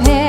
แผ่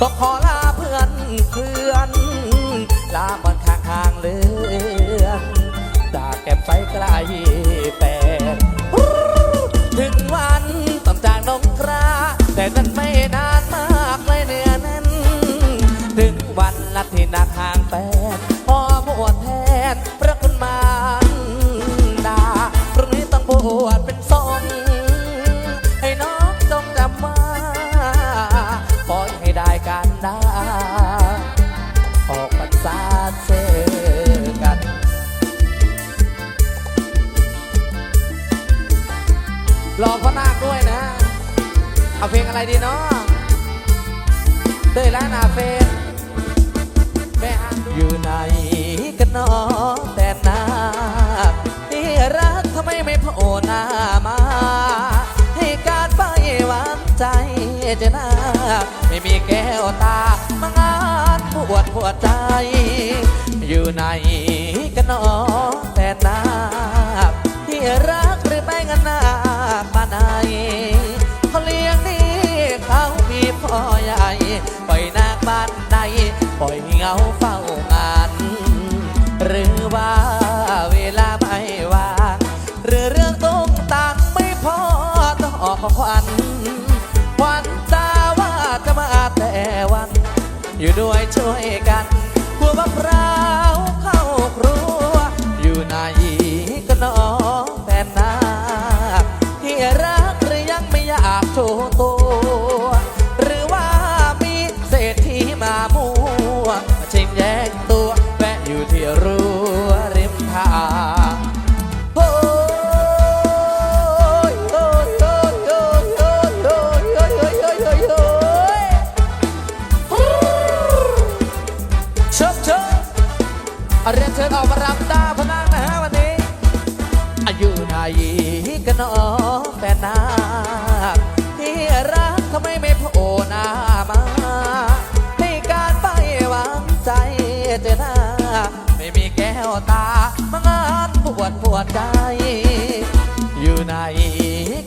说好 รอพ่อนาคด้วยนะ เอาเพลงอะไรดีเนาะเต้ยและนาเฟนแม่อันอยู่ไหนกันเนอแต่นาที่รักทำไมไม่โผล่หน้ามา ให้การไปหวานใจจะน่าไม่มีแก้วตามางานปวดหัวใจ อยู่ไหนกันเนอแต่นาที่รัก ปล่อยนาคบ้านในปล่อยเงาเฝ้า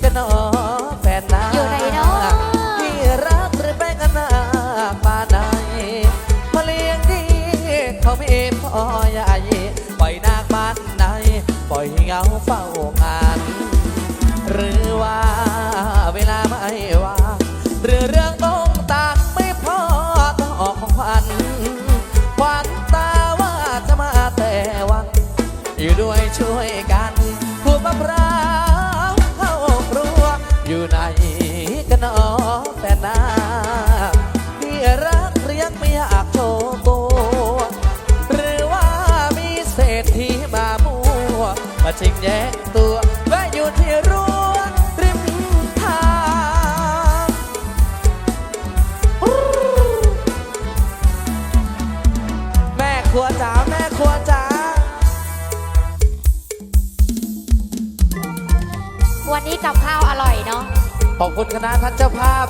กันนอแฟนนาอยู่ไหนเนาะที่รักหรือไม่กันนาป่านไหนมาเลี้ยงดี เขาไม่พอใหญ่ปล่อยนากบ้านใดปล่อยเหงาเฝ้างาน หรือว่าเวลาไม่ว่างหรือเรื่องต้องต่างไม่พอต้องออกของขวัญขวัญตาว่าจะมาแต่วัน อยู่ด้วยช่วยกัน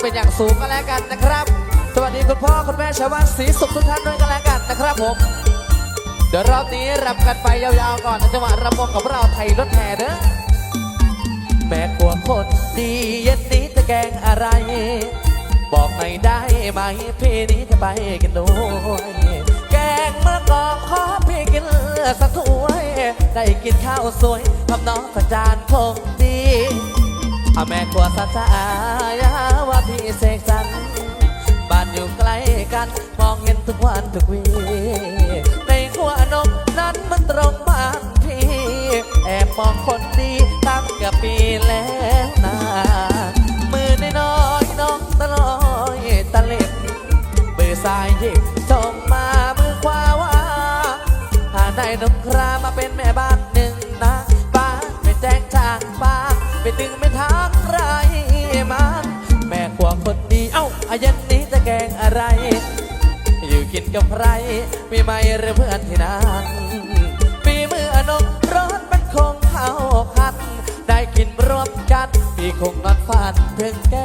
เป็นอย่างสูงกันแล้วกันนะครับ สวัสดีคุณพ่อคุณแม่ชาวบ้านศรีสุขทุกท่านด้วยกันแล้วกันนะครับผม เดี๋ยวรอบนี้รับกันไปยาวๆก่อนในจังหวะรำวงกับเราไทยรถแห่เด้อแม่กลัวคนดีเย็นนี้จะแกงอะไร บอกหน่อยได้ไหมพี่นี้จะไปกันด้วยแกงมะกอกขอพี่กินสักถ้วยได้กินข้าวสวยกับน้องสักจานคงดี อาแม่กลัวสาสายาว่าพี่เสกสรรบ้านอยู่ใกล้กันมองเห็นทุกวันทุกวี ในขัวนกนั้นมันตรงบ้านพี่ แอบมองคนดีตั้งกับปีแล้วนะมือน้อยน้องตะลอยตะเล็บมือซ้ายหยิบส่งมามือขวาว่าหาได้นกครามาเป็นแม่บ้านหนึ่งนะบ้านไม่แจ้งทางบ้านไม่ตึง เอ้าอายันนี้จะแกงอะไร อยู่กินกับใครมีไหมหรือเพื่อนที่นั่งปีมืออนกร้อนมันคงเข้าคัน ได้กินรวมกันพี่คงนอนฝันถึงแก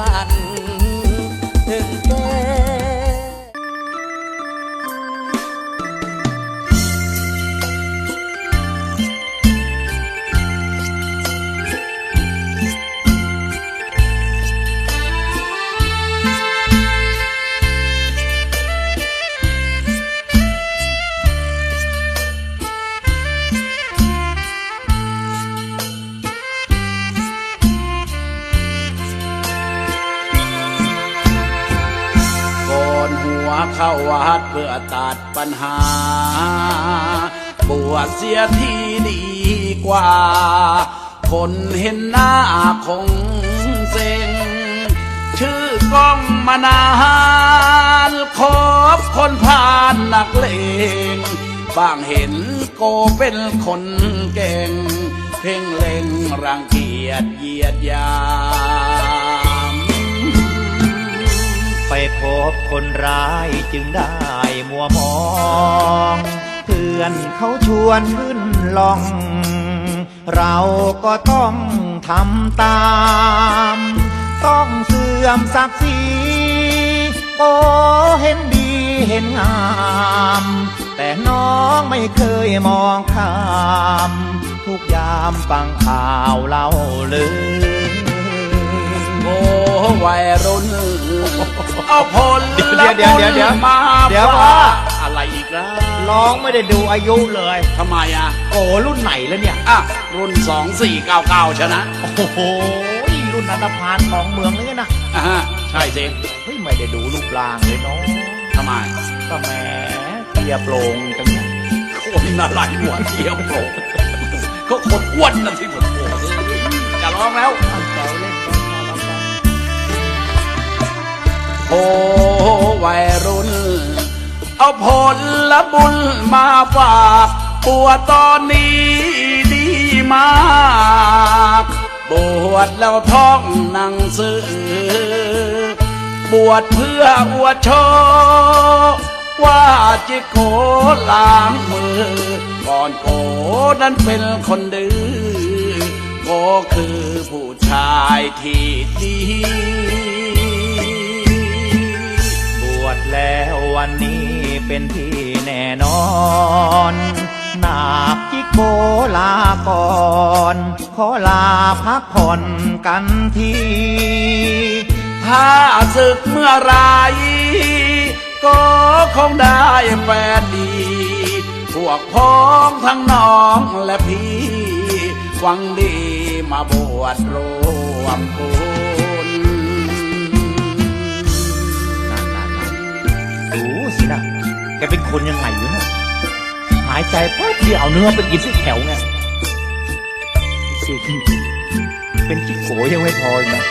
ฝัน เพื่อตัดปัญหา บวชเสียทีดีกว่า คนเห็นหน้าคงเซ็ง ชื่อกล้องมานานคบคนผ่านนักเลงบางเห็นโกเป็นคนเก่ง เพ่งเล็งรังเกียจเยียดยามไปพบคนร้ายจึงได้ มัวมอง เพื่อนเขาชวนขึ้นลอง เราก็ต้องทำตาม ต้องเสื่อมศักดิ์ศรีโอเห็นดีเห็นงาม แต่น้องไม่เคยมองข้าม ทุกยามฟังข่าวเล่าลือ วัยรุ่นเอาผลเดี๋ยวเดี๋ยวเดี๋ยวเดี๋ยวมาเดี๋ยวฝากว่าอะไรอีกแล้วร้องไม่ได้ดูอายุเลยทำไมอะโอ้รุ่นไหนแล้วเนี่ยอะรุ่นสองสี่เก้าเก้าชนะโอ้โหรุ่นนันทพานของเมืองเลยนะอะฮะใช่สิเฮ้ยไม่ได้ดูรูปร่างเลยเนาะทำไมก็แหมเตียโปร่งจังเนี่ยคนอะไรหัวเทียมโผล่ก็คนอ้วนนะที่ผมโผล่จะร้องแล้วตั้งแถวเล่น โอ้วัยรุ่น เอาผลละบุญมาฝากปวดตอนนี้ดีมากบวชแล้วท่องหนังสือบวชเพื่ออวดโชว์ว่าจิโกล้างมือ ก่อนโกนั้นเป็นคนดื้อโกคือผู้ชายที่ดี แล้ววันนี้เป็นที่แน่นอนนาคจิโกลาก่อนขอลาพักผ่อนกันทีถ้าศึกเมื่อไรก็คงได้แฟนดี พวกพ้องทั้งน้องและพี่หวังดีมาบวชรวมบุญ แกเป็นคนยังไงอยู่นะหายใจปุ๊บเดียวเอาเนื้อไปกินที่แถวไงจริงเป็นจิโกยังไม่พออีกนะ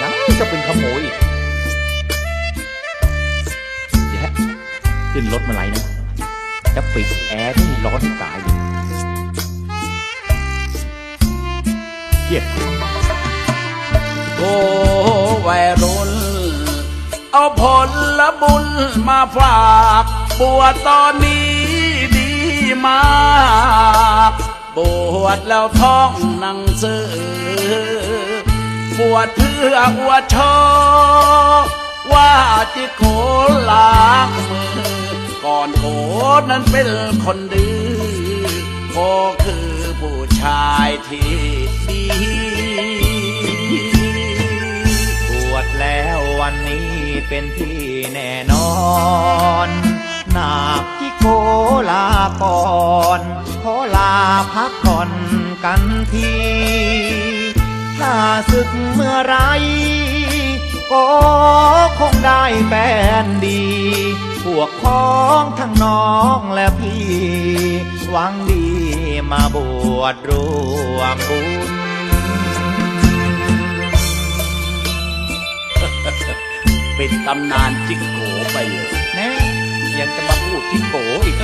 ยังจะเป็นขโมยอีกเดี๋ยวขึ้นรถมาไหลนะ จะปิดแอร์ที่ร้อนตายเยเหี้ยโอ้วัยรุ่น เอาผลละบุญมาฝากบวชตอนนี้ดีมากบวชแล้วท่องหนังสือบวชเพื่ออวดโชว์ว่าจิโกล้างมือ ก่อนโกนั้นเป็นคนดื้อโกคือผู้ชายที่ดี บวชแล้ววันนี้ เป็นที่แน่นอนนาคที่โคลาก่อนขอลาพักผ่อนกันทีถ้าศึกเมื่อไรก็คงได้แฟนดี พวกพ้องทั้งน้องและพี่ หวังดีมาบวชรวมบุญ ป็นตำนานจิกโกไปเลยแน่ยังจะมาพูดที่โกอีก